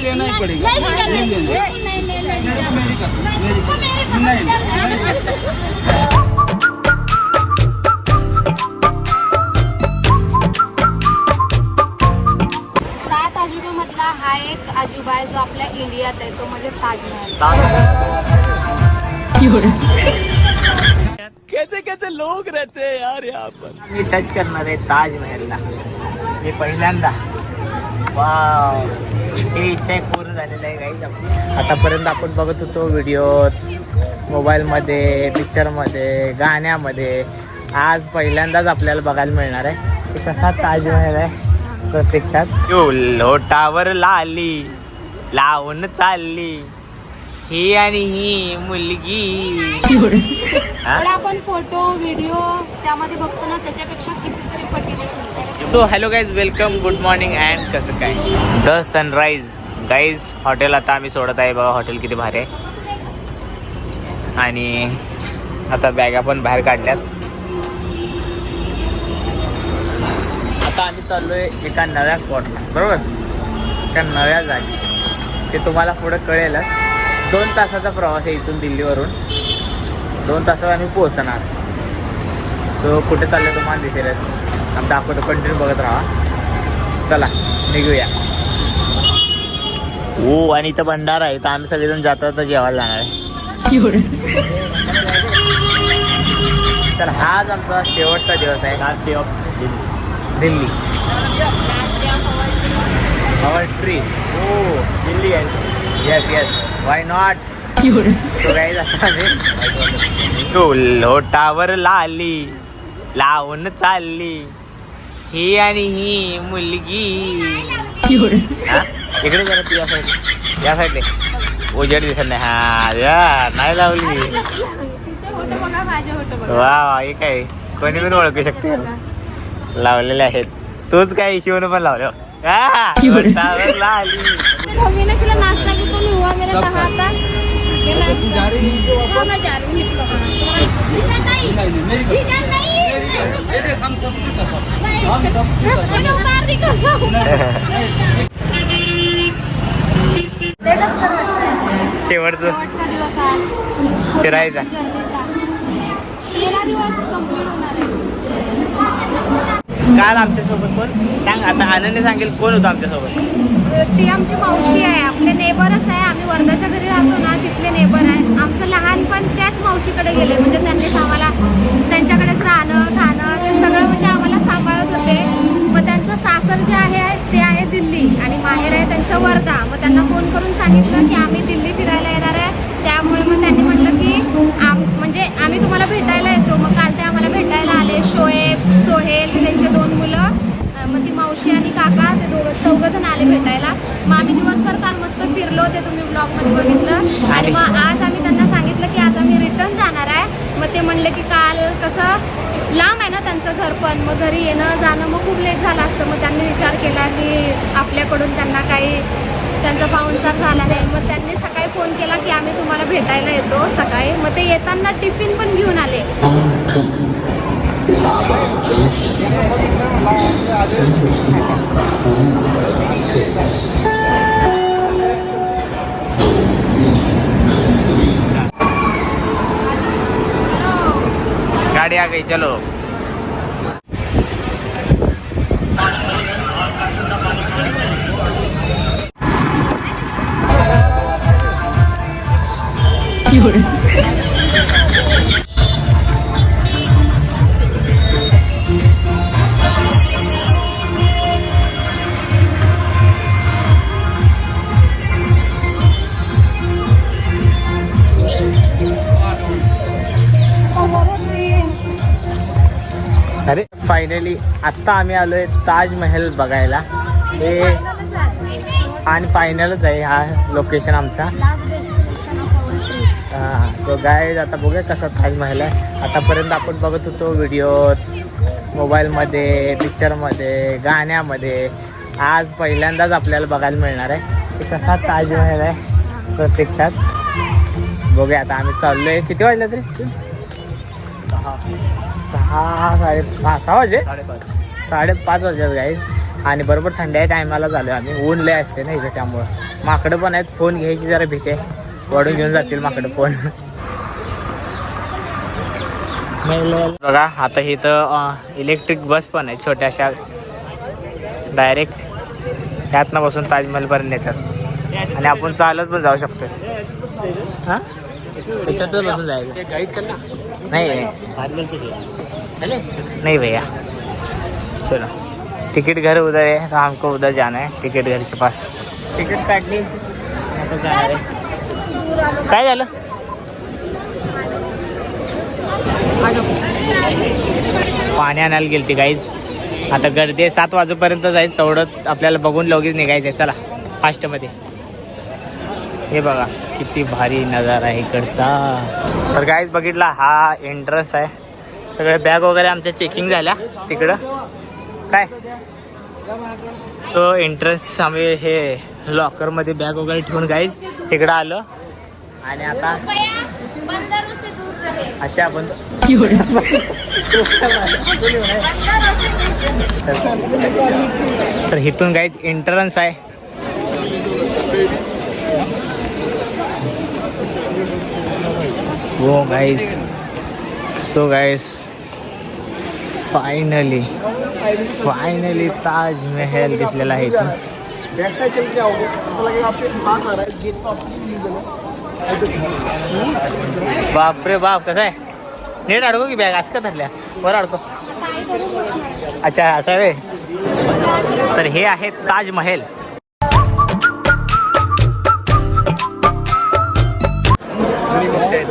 लेना ही पड़ेगा. नहीं लेना. मेरे कसम मेरी हा एक आजोबा आहे जो आपल्या इंडियात आहे तो म्हणजे ताजमहल. कैसे कैसे लोग रहते हैं यार यहाँ पर? मी टच करणार आहे ताजमहलला. मी पहिल्यांदा. वाव हे इच्छा एक पूर्ण झालेलं आहे काही आतापर्यंत आपण बघत होतो व्हिडिओत मोबाईलमध्ये पिक्चरमध्ये गाण्यामध्ये. आज पहिल्यांदाच आपल्याला बघायला मिळणार आहे. की कसा ताजमहल आहे प्रत्यक्षात? लोटावर लाली लावून चालली. ही आणि ही मुलगी? पण आपण फोटो व्हिडिओ त्यामध्ये बघतो ना त्याच्यापेक्षा कितीतरी पटीने सुंदर. So hello guys welcome good morning and कसं काय? द सनराईज गाईज हॉटेल आता आम्ही सोडत आहे. बघा हॉटेल किती भारी आहे. आणि आता बॅगा पण बाहेर काढल्यात. आता आम्ही चाललोय एका नव्या स्पॉटला बरोबर? एका नव्या जागी. ते तुम्हाला पुढं कळेलच. दोन तासाचा प्रवास आहे इथून दिल्लीवरून. दोन तासात आम्ही पोहोचणार. सो कुठे चाललं तुम्हाला दिसेलच आम्ही दाखवतो कंटिन्यू बघत राहा. चला निघूया. हो आणि इथं भंडारा आहे. तर आम्ही सगळेजण जाता तर जेवायला जाणार आहे. तर हाच आमचा शेवटचा दिवस आहे. Last day of Delhi. Our ट्री हो दिल्ली आहे. येस येस वाय नॉट तो काही लोटावर लाली लावून चालली. ही आणि ही मुलगी. हा? इकडे जरा तू या साईड या साईडले उजेड दिसत नाही. हा या नाही लावली. तिचे फोटो बघा माझे फोटो बघा. वा वा हे काय? कोणी पण ओळखू शकते. लावलेले आहेत. तूच काय शिवनं पण लावलं. हा, लाली दोघीने तिला नाश्ता भी कोणी हुआ मेरा कहा था है हाँ मैं जा रही हूँ. उतार दी कसम. शेवटचं. फिरायचा. तेरा दिवस कंप्लीट होणार आहे. काल आमच्यासोबत कोण? सांग आता आनंदने सांगेल कोण होतं आमच्यासोबत? ती आमची मावशी आहे आपले नेबरच आहे. आम्ही वर्धाच्या घरी राहतो ना तिथले नेबर आहे. आमचं लहानपण त्याच मावशीकडे गेले. म्हणजे त्यांनीच आम्हाला त्यांच्याकडेच राहणं खाणं ते सगळं म्हणजे आम्हाला सांभाळत होते. मग त्यांचं सासर जे आहे ते आहे दिल्ली. आणि माहेर आहे त्यांचं वर्धा. मग त्यांना फोन करून सांगितलं की आम्ही दिल्ली काका ते दोघं चौघ जण आले भेटायला. मग आम्ही दिवसभर काल मस्त फिरलो ते तुम्ही ब्लॉगमध्ये बघितलं. आणि मग आज आम्ही त्यांना सांगितलं की आज आम्ही रिटर्न जाणार आहे. मग ते म्हणले की काल कसं लांब आहे ना त्यांचं घर पण. मग घरी येणं जाणं मग खूप लेट झालं असतं. मग त्यांनी विचार केला की आपल्याकडून त्यांना काही त्यांचा पाहुणचार झाला नाही. मग त्यांनी सकाळी फोन केला की आम्ही तुम्हाला भेटायला येतो सकाळी. मग ते येताना टिफिन पण घेऊन आले. गाडी आ गई चलो. अरे फायनली आत्ता आम्ही आलोय ताजमहल बघायला. हे आणि फायनलच आहे हा लोकेशन आमचा. हां तो गाय आता बघूया कसा ताजमहल आहे. आतापर्यंत आपण बघत होतो व्हिडिओत मोबाईलमध्ये पिक्चरमध्ये गाण्यामध्ये. आज पहिल्यांदाच आपल्याला बघायला मिळणार आहे ते कसा ताजमहल आहे प्रत्यक्षात. बघूया आता आम्ही चाललोय. किती वाजले तरी? सहा. साडे पाच सहा वाजले? साडेपाच. वाजले गाईज आणि बरोबर थंडी आहे टायमाला झालो आम्ही. ऊन लय असते ना इथं त्यामुळं. माकडं पण आहेत. फोन घ्यायची जरा भीती आहे. वडून घेऊन जातील माकडं फोन. बघा आता इथं इलेक्ट्रिक बस पण आहे. छोट्याशा डायरेक्ट त्यातनं बसून ताजमहलपर्यंत नेतात. आणि आपण चालत पण जाऊ शकतो हां? त्याच्यातच बसून जायचं. नहीं. नहीं भैया. चलो. टिकट घर उधर है तो हमको उधर जाना है टिकट घर के पास. टिकट काढली. आता जाणार आहे. काय झालं? पाणी आणायला गेलती गाईज आता गर्दी आहे. सात वाजेपर्यंत जाईल. तेवढं आपल्याला बघून लगेच निघायचं आहे चला. फास्टमध्ये. हे बघा किती भारी नजारा आहे इकडचा. तर काहीच बघितला हा एंट्रन्स आहे. सगळे बॅग वगैरे आमच्या चेकिंग झाल्या तिकडं. काय? तो एंट्रन्स आम्ही हे लॉकरमध्ये बॅग वगैरे ठेवून गाईज तिकडं आलो. आणि आता अच्छा आपण तर इथून काहीच एंट्रन्स आहे. हो guys so guys finally finally Taj Mahal दिसलेला आहे बापरे बाप कसं आहे? नीट अडको की बॅग असं का धरल्या? वर अडको. अच्छा असं आहे तर हे आहे ताजमहल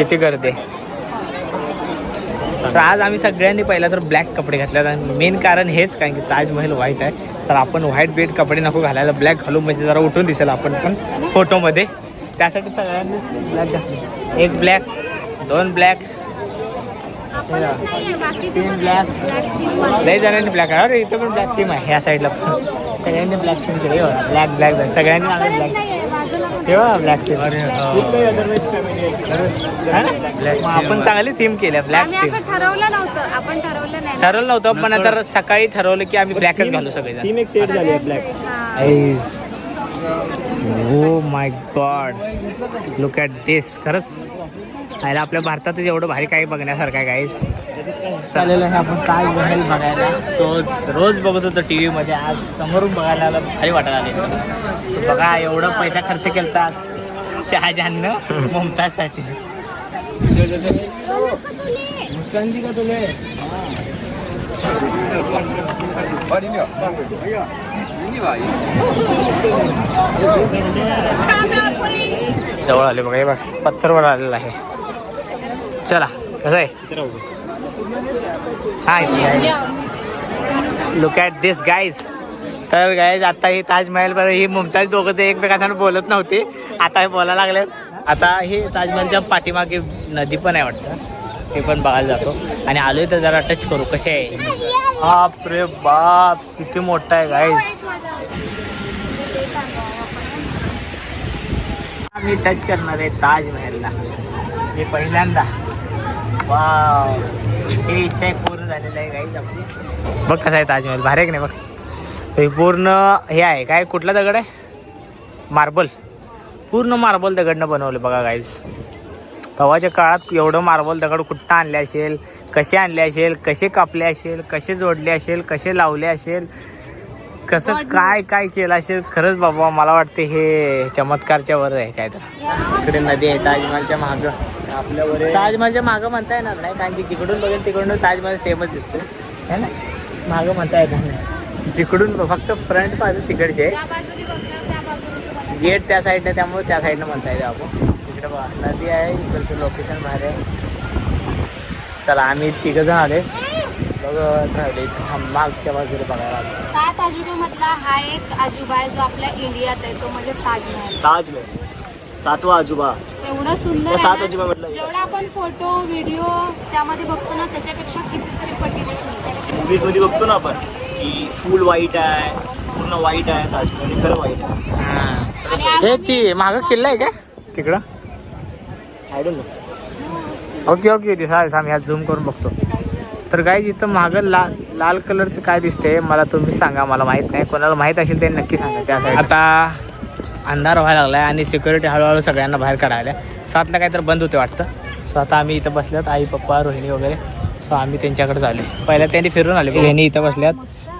किती गर्दी? तर आज आम्ही सगळ्यांनी पहिला तर ब्लॅक कपडे घातले आणि मेन कारण हेच कारण की ताजमहल व्हाईट आहे. तर आपण व्हाईट बेड कपडे नको घालायला ब्लॅक घालू म्हणजे जरा उठून दिसेल आपण पण फोटोमध्ये त्यासाठी सगळ्यांनी ब्लॅक घातले. एक ब्लॅक दोन ब्लॅक तीन ब्लॅक लय जणांनी ब्लॅक आहे अरे इथं पण ब्लॅक टीम आहे ह्या साईडला पण. सगळ्यांनी ब्लॅक टीम केली ब्लॅक ब्लॅक ब्लॅक सगळ्यांनी आम्ही ब्लॅक तेव्हा ब्लॅक टीम आपण चांगली थीम केल्या ब्लॅक आम्ही टीम असं ठरवलं नव्हतं. आपण ठरवलं नाही ना. ठरवलं नव्हतं पण नंतर सकाळी ठरवलं की आम्ही ब्लॅकच घालू सगळेजण. टीम एक सेट झाली आहे ब्लॅक हा. ओ my god look at this खरंच. आयला आपल्या भारतात एवढं भारी काही बघण्यासारखं आहे काही चाललेलं आहे आपण ताजमहल बघायला. रोज रोज बघत होतो टी व्हीमध्ये आज समोरून बघायला आलं. भारी वाटायला आले. बघा एवढं पैसा खर्च केलता. शहाजहाननं मुमताजसाठी. जवळ आले बघा. हे बघ पत्थरवर आलेलं आहे. चला कसं आहे? Hi look at this guys तर गाईज आता ही ताजमहल बरं ही मुमताज दोघं ते एकमेकांना बोलत नव्हते. आता हे बोलायला लागले आता ही ताजमहलच्या पाठीमागे नदी पण आहे वाटतं. ते पण बघायला जातो. आणि आलोय तर जरा टच करू. कसे आहे? बाप रे बाप किती मोठा आहे गाईज मी टच करणार आहे ताजमहलला. मी पहिल्यांदा. वाव. हे इच्छा पूर्ण झालेलं आहे गाईज आपली. बघ कसं आहे ताजमहल. भारी आहे की नाही बघ. हे पूर्ण हे आहे काय? कुठला दगड आहे? मार्बल. पूर्ण मार्बल दगडनं बनवलं बघा गाईज तेव्हाच्या काळात एवढं मार्बल दगड कुठं आणले असेल? कसे आणले असेल? कसे कापले असेल? कसे जोडले असेल? कसे लावले असेल? कसं काय काय केलं असेल? खरंच बाबा मला वाटते हे चमत्कारच्या वर आहे काय तर इकडे नदी आहे ताजमहलच्या माग. आपल्यावर ताजमहलच्या मागं म्हणता येणार नाही कारण की जिकडून बघेल तिकडून ताजमहल सेमच दिसतो है ना? मागं म्हणता येणार नाही. जिकडून फक्त फ्रंट बाजू तिकडचे आहे. त्या बाजूने बघणार त्या बाजूने तुम्हाला गेट त्या साईडनं त्यामुळे त्या साईडनं म्हणता येते आपण. बघा नदी आहे इकडचं लोकेशन भारी आहे. चला आम्ही तिघं जण आले बघत राहिले मागच्या बाजूला बघायला आलो सात अजुब्यामधला हा एक अजुबा आहे जो आपल्या इंडियात आहे तो म्हणजे ताजमहल ताजमहल सातवा आजोबा. एवढं सुंदर सात आहे ना? एक. जेवढा आपण फोटो व्हिडिओ त्यामध्ये बघतो ना त्याच्यापेक्षा कितीतरी पटीने सुंदर मूवीजमध्ये बघतो ना आपण की फुल व्हाईट आहे पूर्ण व्हाईट आहे ताजमहल हे खरं व्हाईट आहे. आणि हे ती मागं किल्ला आहे काय तिकडं? I don't know okay okay दिसा दिसा मी ह्यात झूम करून बघतो. तर काय इथं मागं ला लाल कलरचं काय दिसते मला तुम्ही सांगा. मला माहीत नाही. कोणाला माहीत असेल ते नक्की सांगा त्या साईड आता अंधार व्हायला लागलाय आणि सिक्युरिटी हळूहळू सगळ्यांना बाहेर काढायला सातला काहीतरी बंद होते वाटतं. सो आता आम्ही इथं बसल्यात. आई पप्पा रोहिणी वगैरे. सो आम्ही त्यांच्याकडे चालू पहिल्या त्यांनी फिरून आले. रोहिणी इथं बसल्यात.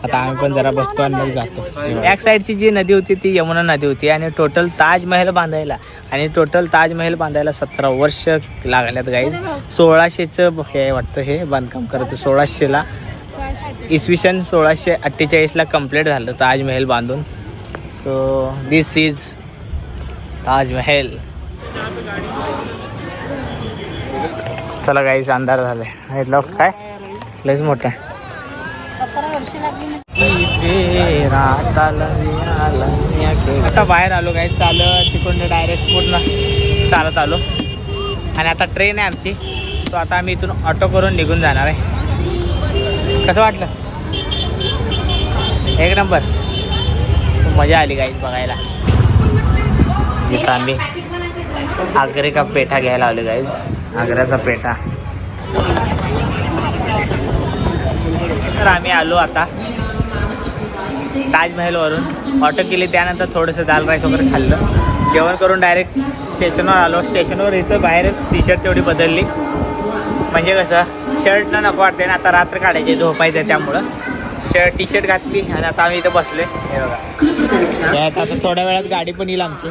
आता आम्ही पण जरा बसतो आणि मग जातो. बॅक साईडची जी नदी होती ती यमुना नदी होती. आणि टोटल ताजमहल बांधायला. आणि टोटल ताजमहल बांधायला सतरा वर्ष लागल्यात गाईज सोळाशेचं हे वाटतं हे बांधकाम करत सोळाशेला. इसवी सन सोळाशे अठ्ठेचाळीसला कंप्लीट झालं ताजमहल बांधून. सो दिस इज ताजमहल चला गाईच अंधार झाले. इथलं काय? लयच मोठं आहे. आता बाहेर आलो काय चालत तिकडून डायरेक्ट पूर्ण चालत आलो. आणि आता ट्रेन आहे आमची. तो आता आम्ही इथून ऑटो करून निघून जाणार आहे. कसं वाटलं? एक नंबर मजा आली गाईज बघायला. इथं आम्ही आग्रे का पेठा घ्यायला आलो गाईज आग्र्याचा पेठा. तर आम्ही आलो आता ताजमहलवरून. ऑटो केली त्यानंतर थोडंसं दाल राईस वगैरे खाल्लं. जेवण करून डायरेक्ट स्टेशनवर आलो. स्टेशनवर इथं बाहेरच टी शर्ट तेवढी बदलली. म्हणजे कसं शर्टनं नको वाटते ना आता रात्र काढायची झोपायचं आहे त्यामुळं. शर्ट टी शर्ट घातली आणि आता आम्ही इथं बसलोय. हे बघा. आता थोड्या वेळात गाडी पण येईल आमची.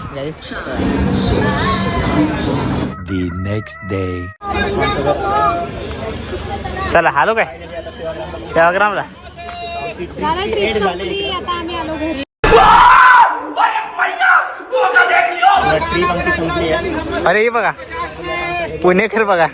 Next day. चला हालो काय? सेवाग्रामला अरे हे बघा. पुणेकर बघा.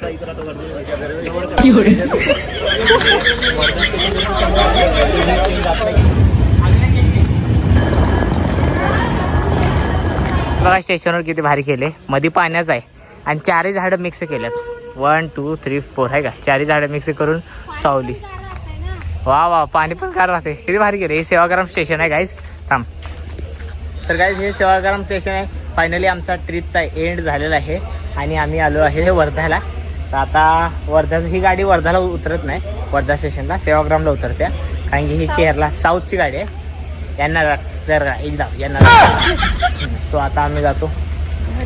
बघा स्टेशनवर किती भारी केले. मध्ये पाण्याचं आहे. आणि चारही झाडं मिक्स केल्यात. वन टू थ्री फोर आहे का? चारही झाडं मिक्स करून सावली. वा वा पाणी पण कार राहते. किती भारी केले. हे सेवाग्राम स्टेशन आहे गाईज थांब. तर गाईज हे सेवाग्राम स्टेशन आहे. फायनली आमचा ट्रिपचा एंड झालेला आहे. आणि आम्ही आलो आहे हे वर्ध्याला तर आता वर्धा ही गाडी वर्धाला उतरत नाही. वर्धा स्टेशनला सेवाग्रामला उतरत्या. कारण की ही केरला साऊथची गाडी आहे. यांना जर एकदा यांना सो आता आम्ही जातो.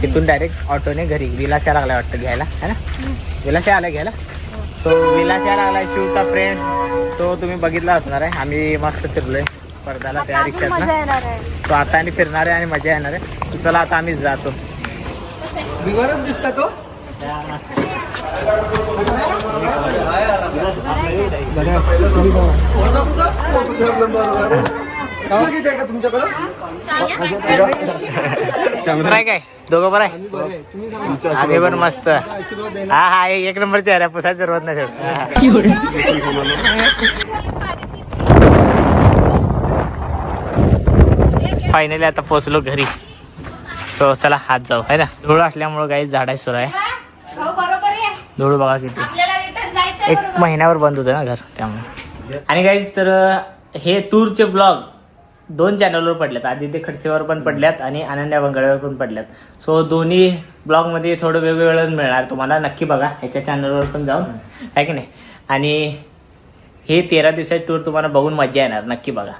तिथून डायरेक्ट ऑटोने घरी. विलास या लागला वाटतं घ्यायला है ना? विलास या आला घ्यायला? तो विलास या लागला शिवचा फ्रेंड तो तुम्ही बघितला असणार आहे. आम्ही मस्त फिरलोय वर्धाला त्या रिक्षात मजा येणार आहे. तो आता आणि फिरणार आहे आणि मजा येणार आहे. चला आता आम्ही जातो. दिवारच दिसता तो? बरं काय? दोघं बरं आहे? आम्ही पण मस्त. हा हा एक नंबर चेहरा पुसायचं जरूरत नाही फायनली आता पोचलो घरी. सो चला हात जाऊ. है ना? धूळ असल्यामुळं काही झाडाय सुरू आहे आहे. धूळ बघा किती. एक महिन्यावर बंद होतं ना घर त्यामुळे. आणि गाईज तर हे टूरचे ब्लॉग दोन चॅनलवर पडल्यात आदित्य खडसेवर पण पडल्यात आणि आनंद्या बंगळ्यावर पण पडल्यात. सो दोन्ही ब्लॉगमध्ये थोडं वेगवेगळं मिळणार. तुम्हाला नक्की बघा. ह्याच्या चॅनलवर पण जाऊन. आहे की नाही? आणि हे तेरा दिवसाची टूर तुम्हाला बघून मजा येणार. नक्की बघा.